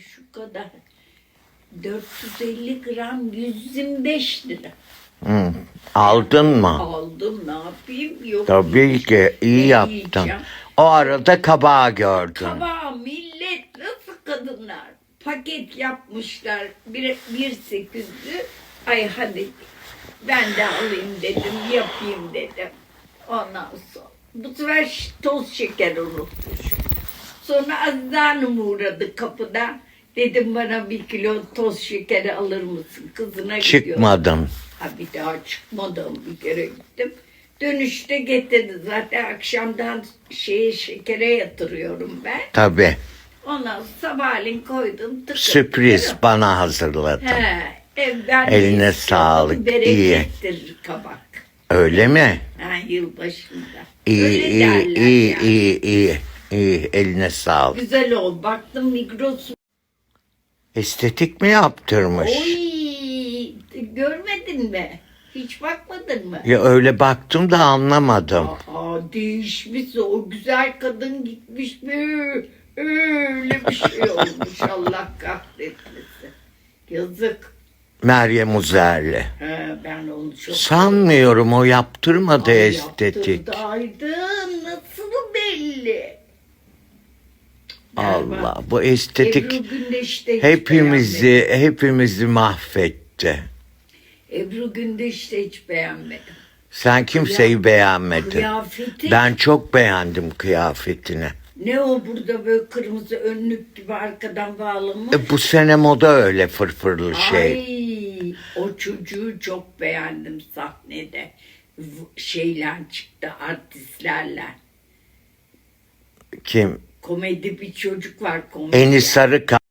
Şu kadar. 450 gram 125 lira. Hı. Aldın mı? Aldım ne yapayım? Yok. Tabii ki iyi Ne yaptın. yiyeceğim? O arada kabağı gördün. Kabağı millet nasıl kadınlar paket yapmışlar bir, bir sekizli ay hadi ben de alayım dedim yapayım dedim ondan sonra bu sefer ş- toz şeker unutmuşum sonra Azize Hanım uğradı kapıda dedim bana bir kilo toz şekeri alır mısın kızına gidiyorum. Çıkmadın. Ha bir daha çıkmadım bir kere gittim. Dönüşte getirdi zaten akşamdan şeye şekere yatırıyorum ben. Tabii. Ondan sabahleyin koydum tıkır Sürpriz tıkır. bana hazırladın. He, evden Eline sağlık, Berekettir kabak. Öyle mi? Ha, yılbaşında. İyi Öyle iyi iyi yani. iyi iyi. İyi eline sağlık. Güzel oldu. Baktım Migros. Estetik mi yaptırmış? Oy, görmedin mi? Hiç bakmadın mı? Ya öyle baktım da anlamadım. Aa, değişmiş o güzel kadın gitmiş mi? Öyle bir şey olmuş Allah kahretmesin. Yazık. Meryem Uzerli. He, ben onu çok... Sanmıyorum o yaptırmadı Ay, estetik. yaptırdaydın. Nasıl belli? Allah bu estetik Ebru Gündeş de hiç hepimizi hepimizi mahvetti. beğenmedim. Ebru Gündeş de hiç beğenmedim. Sen kimseyi beğenmedin. Kıyafeti Ben çok beğendim kıyafetini. ne o burada böyle kırmızı önlük gibi arkadan bağlamış. E, bu sene moda öyle fırfırlı şey. Ay, o çocuğu çok beğendim sahnede. V- Şeyle çıktı artistlerle. Kim? Komedi bir çocuk var komedi. Eni Sarıkan.